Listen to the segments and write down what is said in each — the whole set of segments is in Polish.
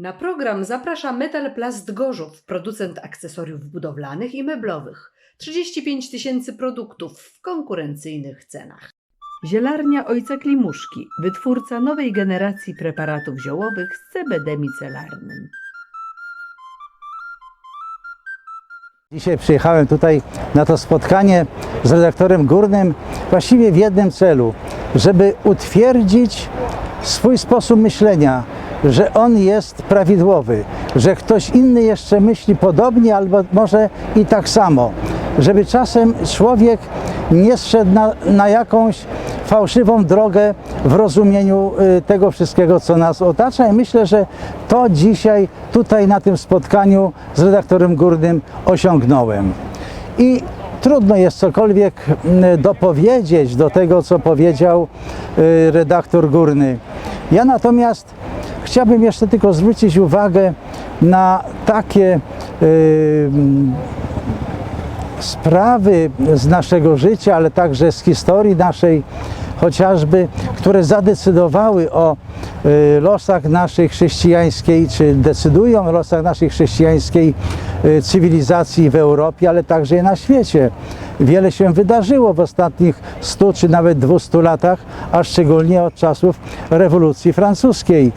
Na program zaprasza Metal Plast Gorzów, producent akcesoriów budowlanych i meblowych. 35 tysięcy produktów w konkurencyjnych cenach. Zielarnia Ojca Klimuszki, wytwórca nowej generacji preparatów ziołowych z CBD micelarnym. Dzisiaj przyjechałem tutaj na to spotkanie z redaktorem Górnym właściwie w jednym celu, żeby utwierdzić swój sposób myślenia, że on jest prawidłowy, że ktoś inny jeszcze myśli podobnie albo może i tak samo, żeby czasem człowiek nie zszedł na, na jakąś fałszywą drogę w rozumieniu y, tego wszystkiego, co nas otacza i myślę, że to dzisiaj tutaj na tym spotkaniu z redaktorem Górnym osiągnąłem. I trudno jest cokolwiek mm, dopowiedzieć do tego, co powiedział y, redaktor Górny. Ja natomiast chciałbym jeszcze tylko zwrócić uwagę na takie y, sprawy z naszego życia, ale także z historii naszej, chociażby, które zadecydowały o y, losach naszej chrześcijańskiej, czy decydują o losach naszej chrześcijańskiej y, cywilizacji w Europie, ale także i na świecie. Wiele się wydarzyło w ostatnich 100 czy nawet 200 latach, a szczególnie od czasów rewolucji francuskiej.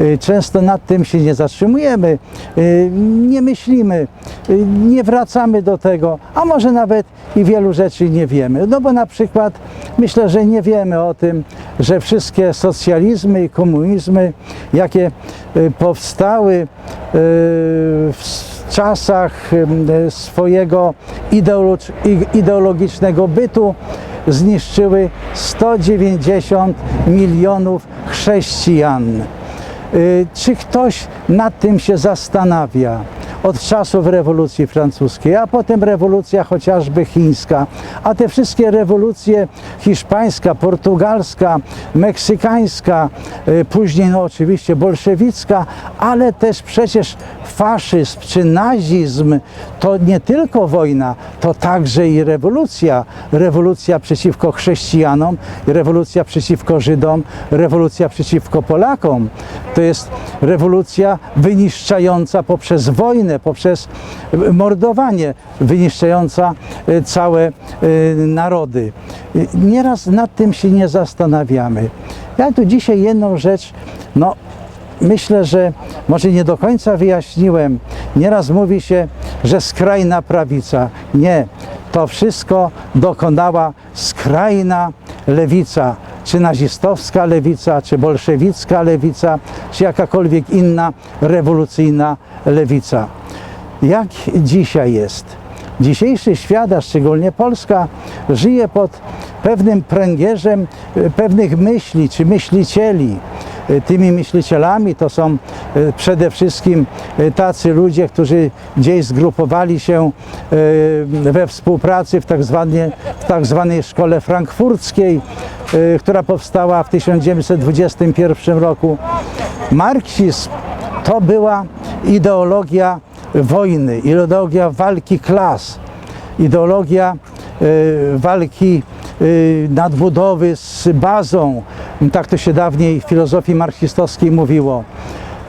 Y, Często nad tym się nie zatrzymujemy, y, nie myślimy, y, nie wracamy do tego, a może nawet i wielu rzeczy nie wiemy. No bo na przykład myślę, że nie wiemy o tym, że wszystkie socjalizmy i komunizmy, jakie powstały w czasach swojego ideologicznego bytu, zniszczyły 190 milionów chrześcijan. Y, Czy ktoś nad tym się zastanawia? Od czasów rewolucji francuskiej, a potem rewolucja chociażby chińska, a te wszystkie rewolucje hiszpańska, portugalska, meksykańska, y, później no oczywiście bolszewicka, ale też przecież faszyzm czy nazizm to nie tylko wojna, to także i rewolucja. Rewolucja przeciwko chrześcijanom, rewolucja przeciwko Żydom, rewolucja przeciwko Polakom. To jest rewolucja wyniszczająca poprzez wojnę, poprzez mordowanie, wyniszczająca e, całe e, narody. E, Nieraz nad tym się nie zastanawiamy. Ja tu dzisiaj jedną rzecz, no myślę, że może nie do końca wyjaśniłem. Nieraz mówi się, że skrajna prawica. Nie, to wszystko dokonała skrajna lewica, czy nazistowska lewica, czy bolszewicka lewica, czy jakakolwiek inna rewolucyjna lewica. Jak dzisiaj jest? Dzisiejszy świat, a szczególnie Polska, żyje pod pewnym pręgierzem e, pewnych myśli czy myślicieli. E, Tymi myślicielami to są e, przede wszystkim e, tacy ludzie, którzy gdzieś zgrupowali się we współpracy w tak, zwanie, w tak zwanej szkole frankfurckiej, która powstała w 1921 roku. Marksizm to była ideologia wojny, ideologia walki klas, ideologia walki nadbudowy z bazą. Tak to się dawniej w filozofii marksistowskiej mówiło.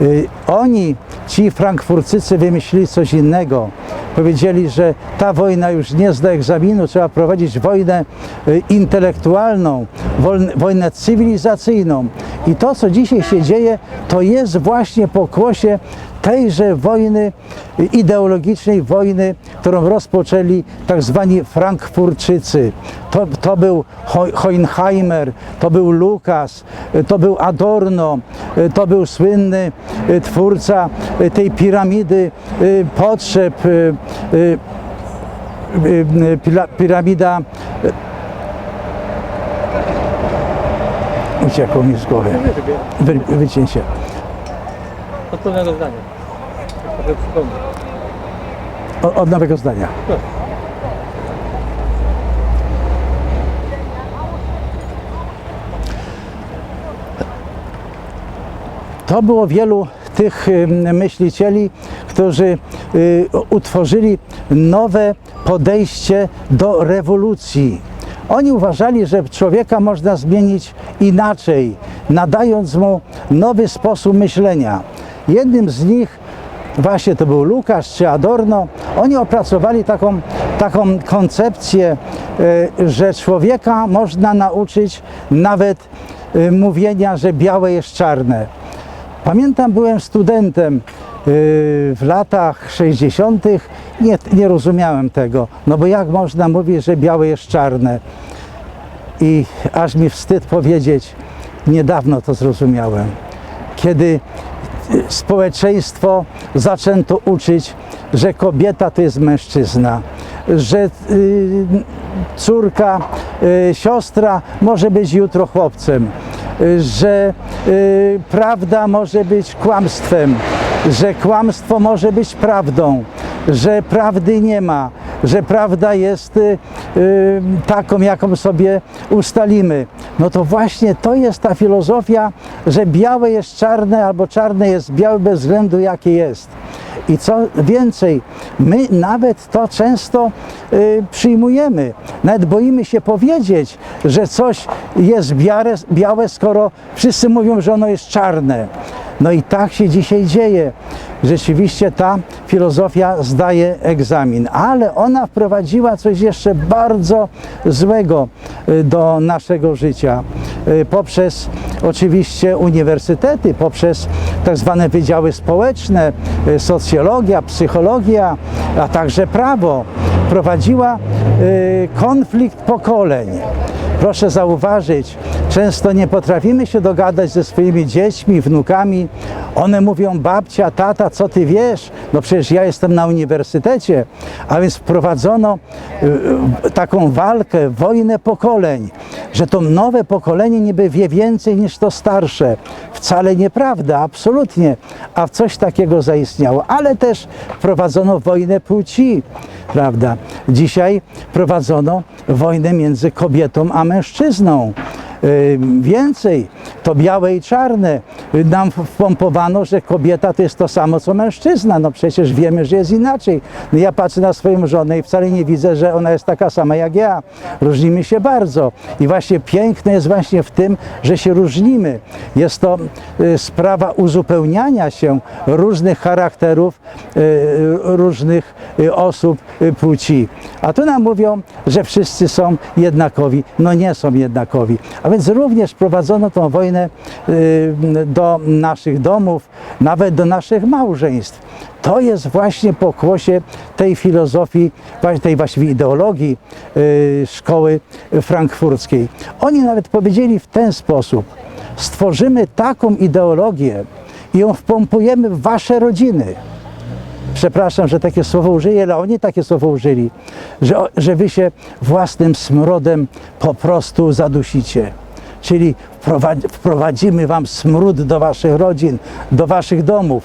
E, Oni, ci frankfurcycy, wymyślili coś innego. Powiedzieli, że ta wojna już nie zda egzaminu, trzeba prowadzić wojnę e, intelektualną, wojnę cywilizacyjną. I to, co dzisiaj się dzieje, to jest właśnie pokłosie tejże wojny ideologicznej, wojny, którą rozpoczęli tak zwani Frankfurczycy. To, to był Ho- Hohenheimer, to był Lukas, to był Adorno, to był słynny twórca tej piramidy potrzeb, piramida uciekło mi z głowy. Wy, wycięcie. Od pewnego zdania. Od, od nowego zdania. To było wielu tych y, myślicieli, którzy y, utworzyli nowe podejście do rewolucji. Oni uważali, że człowieka można zmienić inaczej, nadając mu nowy sposób myślenia. Jednym z nich właśnie to był Lukasz czy Adorno, oni opracowali taką, taką koncepcję, e, że człowieka można nauczyć nawet e, mówienia, że białe jest czarne. Pamiętam, byłem studentem w latach 60. Nie, nie rozumiałem tego, no bo jak można mówić, że białe jest czarne? I aż mi wstyd powiedzieć, niedawno to zrozumiałem. Kiedy y, społeczeństwo zaczęto uczyć, że kobieta to jest mężczyzna, że y, córka, y, siostra może być jutro chłopcem, y, że y, prawda może być kłamstwem, że kłamstwo może być prawdą, że prawdy nie ma, że prawda jest y, y, taką, jaką sobie ustalimy. No to właśnie to jest ta filozofia, że białe jest czarne albo czarne jest białe bez względu jakie jest. I co więcej, my nawet to często y, przyjmujemy. Nawet boimy się powiedzieć, że coś jest białe, białe, skoro wszyscy mówią, że ono jest czarne. No i tak się dzisiaj dzieje. Rzeczywiście ta filozofia zdaje egzamin, ale ona wprowadziła coś jeszcze bardzo złego y, do naszego życia. Y, Poprzez oczywiście uniwersytety, poprzez tak zwane wydziały społeczne, y, socjologia, psychologia, a także prawo, prowadziła konflikt pokoleń. Proszę zauważyć, często nie potrafimy się dogadać ze swoimi dziećmi, wnukami. One mówią, babcia, tata, co ty wiesz? No przecież ja jestem na uniwersytecie. A więc wprowadzono y, taką walkę, wojnę pokoleń, że to nowe pokolenie niby wie więcej niż to starsze. Wcale nieprawda, absolutnie. A coś takiego zaistniało. Ale też wprowadzono wojnę płci, prawda? Dzisiaj prowadzono wojnę między kobietą a mężczyzną. Więcej, to białe i czarne. Y, Nam wpompowano, że kobieta to jest to samo co mężczyzna. No przecież wiemy, że jest inaczej. No ja patrzę na swoją żonę i wcale nie widzę, że ona jest taka sama jak ja. Różnimy się bardzo. I właśnie piękne jest właśnie w tym, że się różnimy. Jest to y, sprawa uzupełniania się różnych charakterów, y, różnych osób, płci. A tu nam mówią, że wszyscy są jednakowi. No nie są jednakowi. A więc również prowadzono tą wojnę y, do naszych domów, nawet do naszych małżeństw. To jest właśnie pokłosie tej filozofii, tej właściwie ideologii y, szkoły frankfurckiej. Oni nawet powiedzieli w ten sposób: stworzymy taką ideologię i ją wpompujemy w wasze rodziny przepraszam, że takie słowo użyję, ale oni takie słowo użyli, że, że wy się własnym smrodem po prostu zadusicie. Czyli wprowadzi- wprowadzimy wam smród do waszych rodzin, do waszych domów.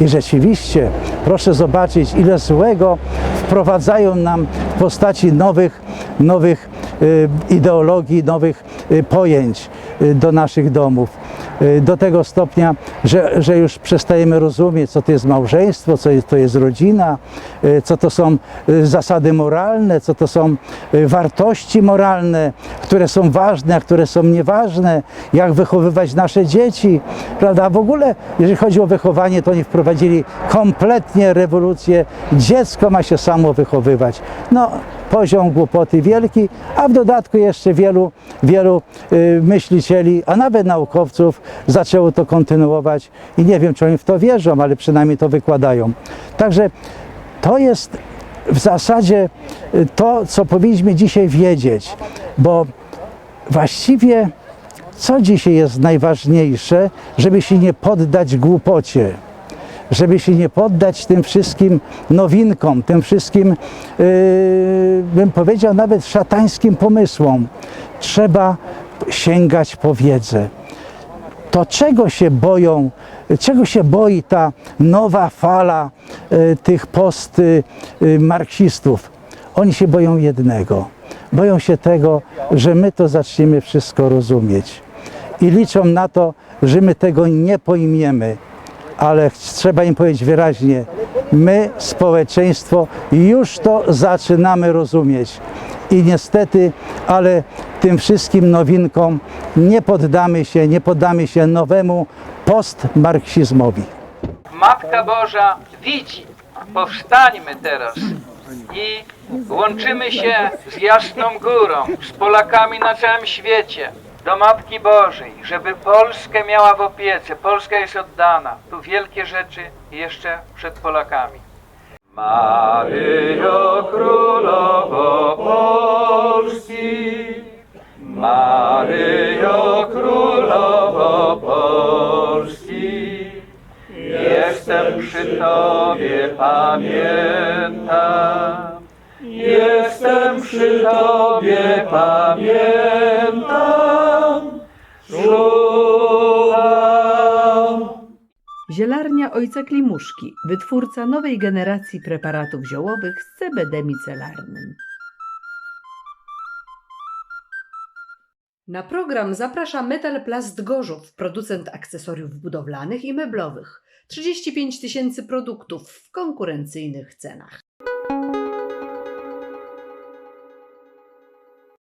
I rzeczywiście, proszę zobaczyć, ile złego wprowadzają nam w postaci nowych, nowych y, ideologii, nowych y, pojęć y, do naszych domów. Y, do tego stopnia, że, że już przestajemy rozumieć, co to jest małżeństwo, co to jest rodzina, y, co to są y, zasady moralne, co to są wartości moralne, które są ważne, a które są nieważne, jak wychowywać nasze dzieci, prawda? W ogóle, jeżeli chodzi o wychowanie, to oni wprowadzili kompletnie rewolucję. Dziecko ma się samo wychowywać. No, poziom głupoty wielki, a w dodatku jeszcze wielu, wielu y, myślicieli, a nawet naukowców zaczęło to kontynuować i nie wiem, czy oni w to wierzą, ale przynajmniej to wykładają. Także to jest w zasadzie y, to, co powinniśmy dzisiaj wiedzieć, bo właściwie co dzisiaj jest najważniejsze, żeby się nie poddać głupocie żeby się nie poddać tym wszystkim nowinkom, tym wszystkim, yy, bym powiedział, nawet szatańskim pomysłom. Trzeba sięgać po wiedzę. To czego się boją, czego się boi ta nowa fala y, tych postmarksistów? Oni się boją jednego. Boją się tego, że my to zaczniemy wszystko rozumieć. I liczą na to, że my tego nie pojmiemy ale trzeba im powiedzieć wyraźnie, my, społeczeństwo, już to zaczynamy rozumieć. i niestety, ale tym wszystkim nowinkom nie poddamy się, nie poddamy się nowemu postmarksizmowi. Matka Boża widzi. Powstańmy teraz i łączymy się z Jasną Górą, z Polakami na całym świecie, do Matki Bożej, żeby Polskę miała w opiece. Polska jest oddana. Tu wielkie rzeczy jeszcze przed Polakami. Maryjo Królowo Polski, Maryjo Królowo Polski, Jestem przy Tobie, pamiętam. Jestem przy Tobie, pamiętam. Czuwam. Zielarnia Ojca Klimuszki, wytwórca nowej generacji preparatów ziołowych z CBD micelarnym. Na program zaprasza Metal Plast Gorzów, producent akcesoriów budowlanych i meblowych. 35 tysięcy produktów w konkurencyjnych cenach.